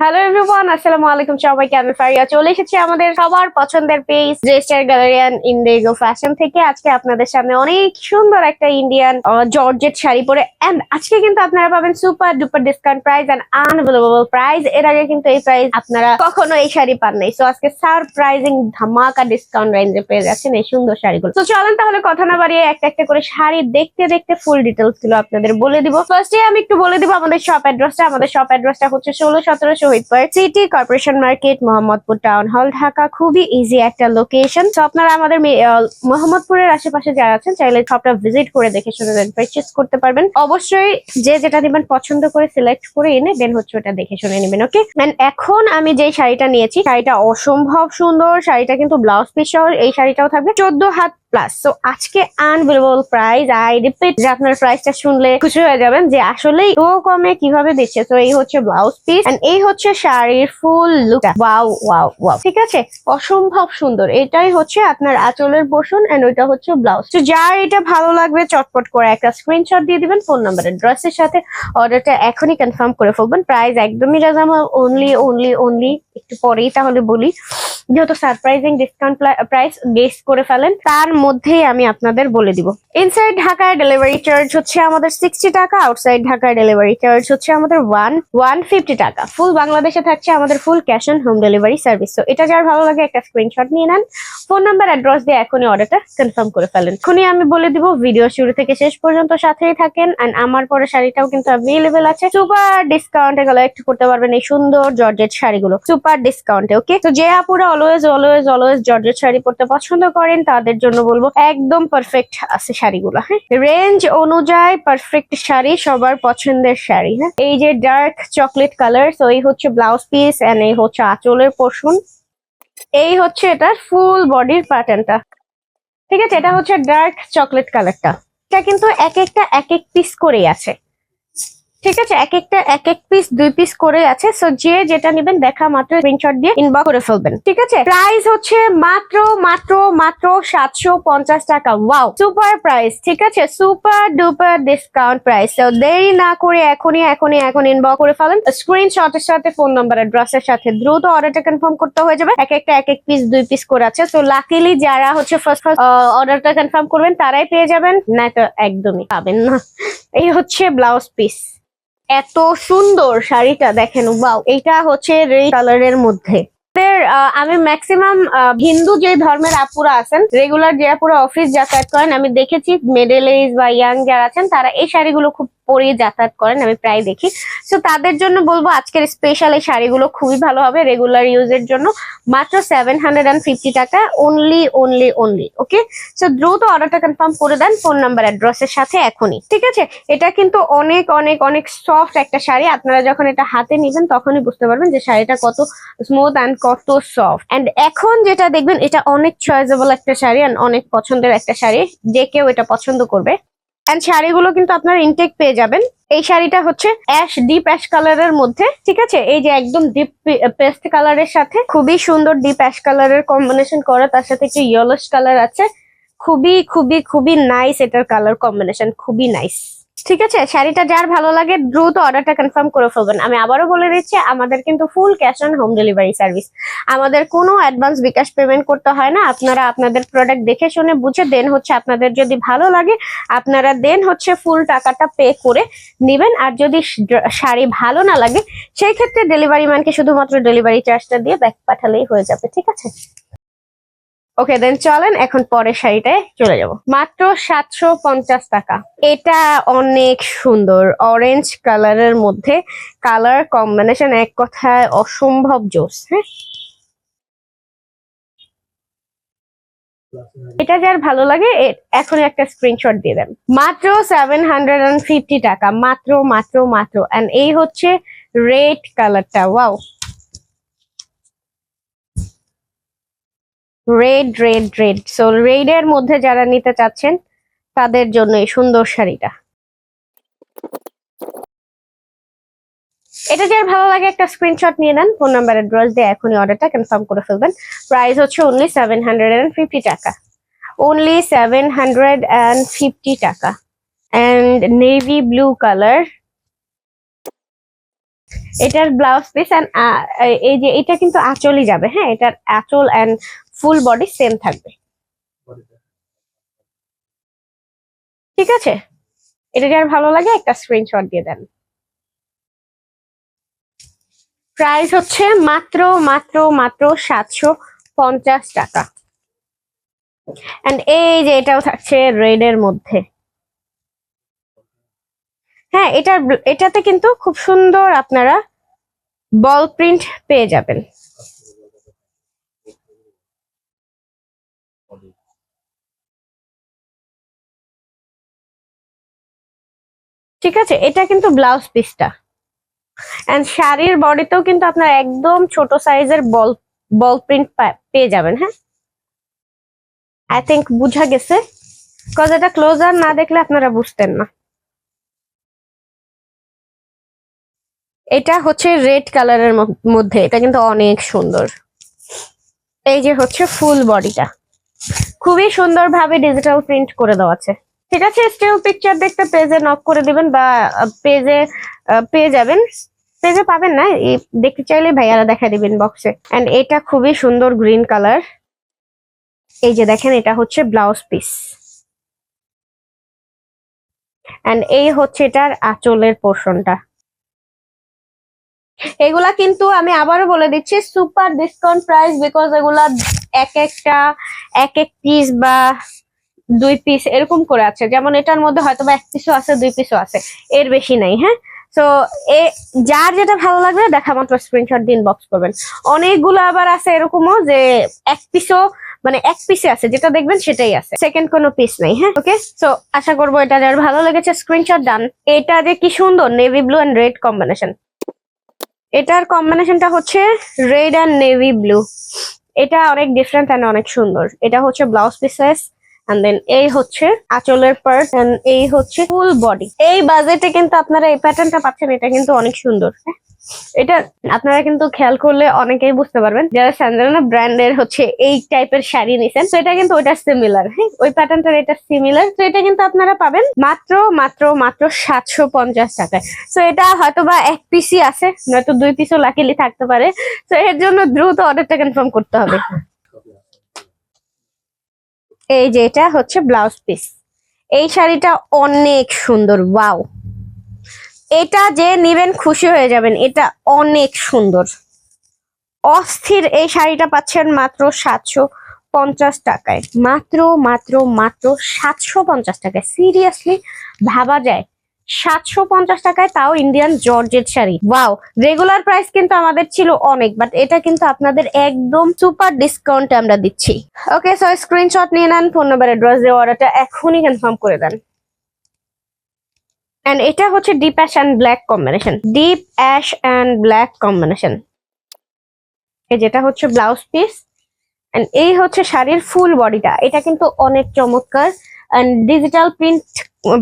Hello everyone আসসালামু আলাইকুম সবাইকে আমি ফারিয়া চলে এসেছি আমাদের সবার পছন্দের পেজ জেস্টার গ্যালারিয়ান ইন্ডিগো ফ্যাশন থেকে। আজকে আপনাদের সামনে অনেক সুন্দর একটা ইন্ডিয়ান জর্জেট শাড়ি পরে। এন্ড আজকে কিন্তু আপনারা পাবেন super duper discount price and unbelievable price এর আগে কিন্তু এই প্রাইস আপনারা কখনো এই শাড়ি পান নাই। সো আজকে সারপ্রাইজিং ধামাকা ডিসকাউন্ট রেঞ্জে পেয়ে যাচ্ছেন এই সুন্দর শাড়িগুলো। তো চলেন তাহলে কথা না বাড়িয়ে একটা একটা করে শাড়ি দেখতে দেখতে ফুল ডিটেলসগুলো আপনাদের বলে দিব। ফার্স্টে আমি একটু বলে দিব আমাদের শপ অ্যাড্রেসটা আমাদের শপ অ্যাড্রেসটা হচ্ছে ষোলো সতেরো Shahid park city corporation market, Mohammadpur town hall Dhaka. খুবই ইজি একটা লোকেশন তো আপনারা আমাদের মোহাম্মদপুরের আশেপাশে যারা আছেন, চাইলে শপটা ভিজিট করে দেখে শুনে পারচেস করতে পারবেন। অবশ্যই যে যেটা নেবেন পছন্দ করে সিলেক্ট করে এনে দেন হচ্ছে ওটা দেখে শুনে নেবেন ওকে এখন আমি যে শাড়িটা নিয়েছি, শাড়িটা অসম্ভব সুন্দর। শাড়িটা কিন্তু ব্লাউজ পিস সহ, এই শাড়িটাও থাকবে। চোদ্দ হাত প্লাস তো আজকে আনবিলেবল প্রাইস আই রিপিট যে আপনার প্রাইসটা শুনলে খুশি হয়ে যাবেন যে আসলে তো কমে কীভাবে দিচ্ছে তো এই হচ্ছে ব্লাউজ পিস এন্ড এই হচ্ছে শাড়ির full look wow wow wow ঠিক আছে? অসম্ভব সুন্দর। এটাই হচ্ছে আপনার আঁচলের পোষণ এন্ড ওইটা হচ্ছে ব্লাউজ তো যার এটা ভালো লাগবে, চটপট করে একটা স্ক্রিনশট দিয়ে দিবেন ফোন নাম্বারের ড্রেসের সাথে। অর্ডারটা এখনই কনফার্ম করে ফেলবেন। প্রাইস একদমই রাজামাল অনলি অনলি অনলি একটু পরেই তাহলে বলি। যেহেতু সারপ্রাইজিং ডিসকাউন্ট প্রাইস গেস করে ফেলেন, তার মধ্যেই আমি আপনাদের বলে দিব। ইনসাইড ঢাকায় ডেলিভারি চার্জ হচ্ছে আমাদের সিক্সটি টাকা আউটসাইড ঢাকায় ডেলিভারি চার্জ হচ্ছে আমাদের ওয়ান ওয়ান ফিফটি টাকা। ফুল বাংলাদেশে থাকছে আমাদের full cash on home delivery service তো এটা যার ভালো লাগে একটা স্ক্রিনশট নিয়ে নেন। ফোন নাম্বার অ্যাড্রেস দিয়ে এখনই অর্ডারটা কনফার্ম করে ফেলেন। এখনই আমি বলে দিব ভিডিও শুরু থেকে শেষ পর্যন্ত সাথেই থাকেন। এন্ড আমার পরে শাড়িটাও কিন্তু অ্যাভেলেবেল আছে। সুপার ডিসকাউন্টে গেলে একটু করতে পারবেন এই সুন্দর জর্জেট শাড়িগুলো। সুপার ডিসকাউন্টে ওকে তো যে আপুরা always always always georgette sari পরতে পছন্দ করেন, তাদের জন্য বলব একদম পারফেক্ট আছে শাড়িগুলো হ্যাঁ? রেঞ্জ অনুযায়ী পারফেক্ট শাড়ি, সবার পছন্দের শাড়ি হ্যাঁ? এই যে ডার্ক চকলেট কালার তো এই হচ্ছে ব্লাউজ পিস এন্ড এই হচ্ছে আঁচলের পোষণ এই হচ্ছে এটার ফুল বডির প্যাটার্নটা ঠিক আছে? এটা হচ্ছে ডার্ক চকলেট কালারটা এটা কিন্তু এক একটা, এক এক পিস করেই আছে। ঠিক আছে, এক একটা, এক এক পিস দুই পিস করে আছে সো যে যেটা নেবেন দেখা মাত্র স্ক্রিনশট দিয়ে ইনবক্স করে ফেলবেন। ঠিক আছে? প্রাইস হচ্ছে মাত্র মাত্র মাত্র সাতশো পঞ্চাশ টাকা। ওয়াও সুপার প্রাইস ঠিক আছে? সুপার ডুপার ডিসকাউন্ট প্রাইস তো দেরি না করে এখনই এখনই এখন ইনবক্স করে ফেলেন। স্ক্রিনশটের সাথে ফোন নাম্বার অ্যাড্রেসের সাথে দ্রুত অর্ডারটা কনফার্ম করতে হয়ে যাবে। এক একটা, এক এক পিস দুই পিস করে আছে। তো লাকিলি যারা হচ্ছে ফার্স্ট ফার্স্ট অর্ডারটা কনফার্ম করবেন, তারাই পেয়ে যাবেন না তো একদমই পাবেন না। এই হচ্ছে ব্লাউজ পিস এত সুন্দর শাড়িটা দেখেন বাউ এটা হচ্ছে রেড কালারের মধ্যে আমি ম্যাক্সিমাম হিন্দু যে ধর্মের আপুরা আছেন রেগুলার যে আপুরা অফিস যাতায়াত করেন, আমি দেখেছি মিডল এজ বা ইয়াং যারা আছেন, তারা এই শাড়িগুলো খুব পরে যাতায়াত করেন, আমি প্রায় দেখি। তো তাদের জন্য বলব আজকের স্পেশাল এই শাড়িগুলো খুবই ভালো হবে রেগুলার ইউজের জন্য। মাত্র সেভেন হান্ড্রেড ফিফটি টাকা only only only okay so দ্রুত অর্ডারটা কনফার্ম করে দেন ফোন নাম্বার অ্যাড্রেসের সাথে এখনই, ঠিক আছে? এটা কিন্তু অনেক অনেক অনেক সফট একটা শাড়ি, আপনারা যখন এটা হাতে নিবেন তখনই বুঝতে পারবেন যে শাড়িটা কত স্মুথ অ্যান্ড কত সফট অ্যান্ড এখন যেটা দেখবেন, এটা অনেক চয়েজেবল একটা শাড়ি অ্যান্ড অনেক পছন্দের একটা শাড়ি, যে কেউ এটা পছন্দ করবে। অ্যান্ড শাড়িগুলো কিন্তু আপনার ইনটেক পেয়ে যাবেন। এই শাড়িটা হচ্ছে অ্যাশ ডিপ অ্যাশ কালারের মধ্যে, ঠিক আছে? এই যে একদম ডিপ পেস্ট কালারের সাথে, খুবই সুন্দর ডিপ অ্যাশ কালারের কম্বিনেশন করা, তার সাথে একটু ইয়েলোস কালার আছে। খুবই খুবই খুবই নাইস এটার কালার কম্বিনেশন খুবই নাইস ঠিক আছে? শাড়িটা যার ভালো লাগে, দ্রুত অর্ডারটা কনফার্ম করে ফেলবেন। আমি আবারও বলে দিচ্ছি, আমাদের কিন্তু full cash on home delivery service আমাদের কোনো অ্যাডভান্স বিকাশ পেমেন্ট করতে হয় না। আপনারা আপনাদের প্রোডাক্ট দেখে শুনে বুঝে দেন হচ্ছে আপনাদের যদি ভালো লাগে, আপনারা দেন হচ্ছে ফুল টাকাটা পে করে নেবেন। আর যদি শাড়ি ভালো না লাগে, সেই ক্ষেত্রে ডেলিভারি ম্যানকে শুধুমাত্র ডেলিভারি চার্জটা দিয়ে ব্যাক পাঠালেই হয়ে যাবে, ঠিক আছে? ওকে দেন চলেন এখন পরের শাড়িটায় চলে যাব। মাত্র সাতশো পঞ্চাশ টাকা। এটা অনেক সুন্দর। অরেঞ্জ কালারের মধ্যে কালার কম্বিনেশন এক কথায় অসম্ভব জোস হ্যাঁ? এটা যার ভালো লাগে, এ- এখনই একটা স্ক্রিনশট দিয়ে দেন। মাত্র সেভেন হান্ড্রেড টাকা। মাত্র মাত্র মাত্র। এন্ড এই হচ্ছে রেড কালারটা wow red red red so red এর মধ্যে যারা নিতে চাচ্ছেন, তাদের জন্য এই সুন্দর শাড়িটা। এটা যার ভালো লাগে, একটা স্ক্রিনশট নিয়ে নেন ফোন নাম্বার অ্যাড্রেস দিয়ে এখনই অর্ডারটা কনফার্ম করে ফেলবেন। প্রাইস হচ্ছে only seven hundred and fifty টাকা। Only seven hundred and fifty টাকা। অ্যান্ড নেভি ব্লু কালার এটার ব্লাউজ পিস অ্যান্ড এই যে, এটা কিন্তু আঁচলই যাবে হ্যাঁ? এটার আঁচল অ্যান্ড ফুল বডি সেম থাকবে। ঠিক আছে? এটা যার ভালো লাগে, একটা স্ক্রিনশট দিয়ে দেন। প্রাইস হচ্ছে মাত্র মাত্র মাত্র সাতশো পঞ্চাশ টাকা। এন্ড এই যে এটাও থাকছে রেড এর মধ্যে। হ্যাঁ এটার এটাতে কিন্তু খুব সুন্দর আপনারা বল প্রিন্ট পেয়ে যাবেন। ঠিক আছে? এটা কিন্তু ব্লাউজ পিসটা অ্যান্ড শাড়ির বডিতেও কিন্তু আপনার একদম ছোট সাইজের বল বল প্রিন্ট পেয়ে যাবেন হ্যাঁ? আই থিঙ্ক বুঝা গেছে। কজ এটা ক্লোজার না দেখলে আপনারা বুঝতেন না। এটা হচ্ছে রেড কালারের মধ্যে। এটা কিন্তু অনেক সুন্দর। এই যে হচ্ছে ফুল বডিটা খুবই সুন্দরভাবে ডিজিটাল প্রিন্ট করে দেওয়া আছে। ঠিক আছে স্টিল পিকচার দেখতে পেজে নক করে দিবেন বা পেজে পেয়ে যাবেন। পেজে পাবেন না দেখতে চাইলে ভাইয়ারা দেখা দিবেন বক্সে এন্ড এটা খুবই সুন্দর গ্রিন কালার এই যে দেখেন, এটা হচ্ছে ব্লাউজ পিস এন্ড এই হচ্ছে এটার আঁচলের পোর্শনটা এগুলা কিন্তু আমি আবারও বলে দিচ্ছি সুপার ডিসকাউন্ট প্রাইস বিকজ এগুলা এক একটা, এক এক পিস বা দুই পিস এরকম করে আছে। যেমন এটার মধ্যে হয়তো বা এক পিসও আছে, দুই পিসও আছে। এর বেশি নাই হ্যাঁ? তো এ, যার যেটা ভালো লাগবে, দেখা মাত্র স্ক্রিনশট দিন বক্স করবেন। অনেকগুলো আবার আছে এরকমও যে এক পিসও মানে এক পিসে আছে, যেটা দেখবেন সেটাই আছে। সেকেন্ড কোনো পিস নেই হ্যাঁ? ওকে সো আশা করব এটা যার ভালো লেগেছে স্ক্রিনশট ডান এটা যে কি সুন্দর navy blue and red combination এটার কম্বিনেশনটা হচ্ছে রেড অ্যান্ড নেভি ব্লু এটা অনেক ডিফারেন্ট অ্যান্ড অনেক সুন্দর। এটা হচ্ছে ব্লাউজ পিসেস এন্ড দেন এই হচ্ছে আঁচলের পার্ট এন্ড এই হচ্ছে ফুল বডি এই বাজেটে কিন্তু আপনারা এই প্যাটার্নটা পাচ্ছেন, এটা কিন্তু অনেক সুন্দর? এটা আপনারা কিন্তু খেয়াল করলে অনেকেই বুঝতে পারবেন। যারা স্যান্ডেলানা ব্র্যান্ডের হচ্ছে এই টাইপের শাড়ি নিছেন, তো এটা কিন্তু ওইটা সিমিলার হ্যাঁ? ওই প্যাটার্নটার এটা সিমিলার তো এটা কিন্তু আপনারা পাবেন মাত্র মাত্র মাত্র সাতশো পঞ্চাশ টাকায়। তো এটা হয়তো বা এক পিসই আছে, নয়তো দুই পিসও লাকিলি থাকতে পারে। তো এর জন্য দ্রুত অর্ডারটা কনফার্ম করতে হবে। এই যে এটা হচ্ছে ব্লাউজ পিস। এই শাড়িটা অনেক সুন্দর, ওয়াও। এটা যে নিবেন খুশি হয়ে যাবেন, এটা অনেক সুন্দর। অস্থির এই শাড়িটা পাচ্ছেন মাত্র সাতশো পঞ্চাশ টাকায়। মাত্র মাত্র মাত্র সাতশো পঞ্চাশ টাকায়। সিরিয়াসলি ভাবা যায় সাতশো পঞ্চাশ টাকায় তাও Indian georgette sari. Wow regular price কিন্তু আমাদের ছিল অনেক বাট এটা কিন্তু আপনাদের একদম সুপার ডিসকাউন্ট আমরা দিচ্ছি। ওকে সো স্ক্রিনশট নিয়ে নেন ফোন নাম্বার অ্যাড্রেস দিয়ে অর্ডারটা এখনই কনফার্ম করে দেন। এন্ড এটা হচ্ছে deep ash and black combination deep ash and black combination যেটা হচ্ছে ব্লাউজ পিস এন্ড এই হচ্ছে শাড়ির ফুল বডিটা এটা কিন্তু অনেক চমৎকার। এন্ড ডিজিটাল প্রিন্ট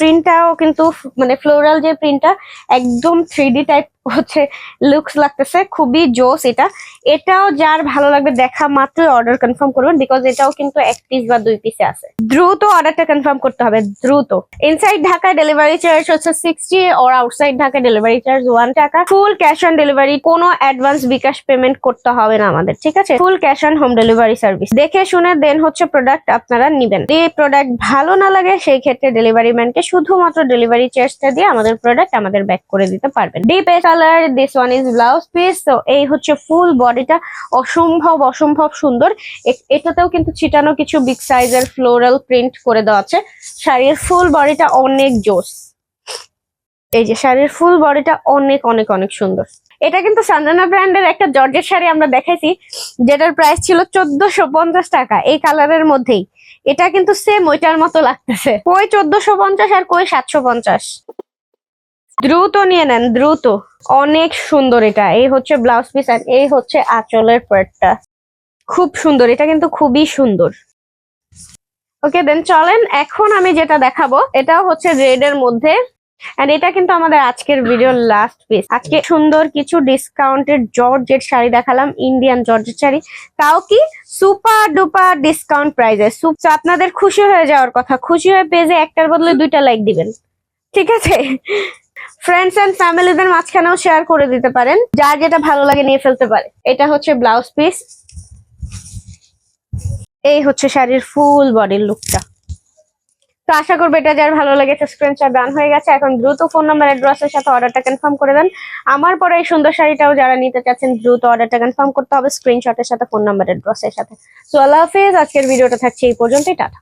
প্রিন্টটাও কিন্তু মানে ফ্লোরাল যে প্রিন্টটা একদম থ্রি টাইপ হচ্ছে লুকস লাগতেছে, খুবই জোস এটা। এটাও যার ভালো লাগবে দেখা মাত্র অর্ডার কনফার্ম করবেন বিকজ এটাও কিন্তু এক পিস বা দুই পিসে আছে। দ্রুত অর্ডারটা কনফার্ম করতে হবে, দ্রুত। ইনসাইড ঢাকা ডেলিভারি চার্জ হচ্ছে sixty or outside Dhaka delivery charge one টাকা। ফুল ক্যাশ অন ডেলিভারি কোনো অ্যাডভান্স বিকাশ পেমেন্ট করতে হবে না আমাদের, ঠিক আছে? Full cash on home delivery service দেখে শুনে দেন হচ্ছে প্রোডাক্ট আপনারা নিবেন। এই প্রোডাক্ট ভালো না লাগে, সেই ক্ষেত্রে ডেলিভারি ম্যানকে শুধুমাত্র ডেলিভারি চার্জটা দিয়ে আমাদের প্রোডাক্ট আমাদের ব্যাক করে দিতে পারবেন। Deep colour this one is blouse piece তো এই হচ্ছে ফুল বডিটা অসম্ভব অসম্ভব সুন্দর। এটাতেও কিন্তু ছিটানো কিছু বিগ সাইজের ফ্লোরাল প্রিন্ট করে দেওয়া আছে। শাড়ির ফুল বডিটা অনেক জোস। এই যে শাড়ির ফুল বডিটা অনেক অনেক অনেক সুন্দর। এটা কিন্তু সান্দানা ব্র্যান্ডের একটা জর্জেট শাড়ি আমরা দেখাইছি, যেটার প্রাইস ছিল চোদ্দশো টাকা। এই কালারের মধ্যেই। এটা কিন্তু সেম ওইটার মতো লাগতেছে। কই চোদ্দশো পঞ্চাশ আর কই সাতশো পঞ্চাশ? দ্রুত নিয়ে নেন, দ্রুত। অনেক সুন্দর এটা। এই হচ্ছে ব্লাউজ পিস আর এই হচ্ছে আঁচলের পার্টটা খুব সুন্দর, এটা কিন্তু খুবই সুন্দর। ওকে দেন চলেন, এখন আমি যেটা দেখাবো, এটাও হচ্ছে রেড এর মধ্যে। এন্ড এটা কিন্তু আমাদের আজকের ভিডিওর লাস্ট পিস আজকে সুন্দর কিছু ডিসকাউন্টেড জর্জেট শাড়ি দেখালাম ইন্ডিয়ান জর্জেট শাড়ি। তাও কি সুপার ডুপার ডিসকাউন্ট প্রাইজে আপনাদের খুশি হয়ে যাওয়ার কথা। খুশি হয়ে পেজে একটার বদলে দুইটা লাইক দিবেন। ঠিক আছে? ফ্রেন্ডস এন্ড ফ্যামিলিদের মাঝখানেও শেয়ার করে দিতে পারেন। যার যেটা ভালো লাগে নিয়ে ফেলতে পারে। এটা হচ্ছে ব্লাউজ পিস এই হচ্ছে শাড়ির ফুল বডির লুকটা তো আশা করব এটা যার ভালো লেগেছে স্ক্রিনশট ডান হয়ে গেছে। এখন দ্রুত ফোন নাম্বার অ্যাড্রেসের সাথে অর্ডারটা কনফার্ম করে দেন। আমার পরে এই সুন্দর শাড়িটাও যারা নিতে চাচ্ছেন, দ্রুত অর্ডারটা কনফার্ম করতে হবে স্ক্রিনশটের সাথে ফোন নাম্বার অ্যাড্রেসের সাথে। সো আল্লাহ হাফিজ, আজকের ভিডিওটা থাকছে এই পর্যন্তই, টাটা।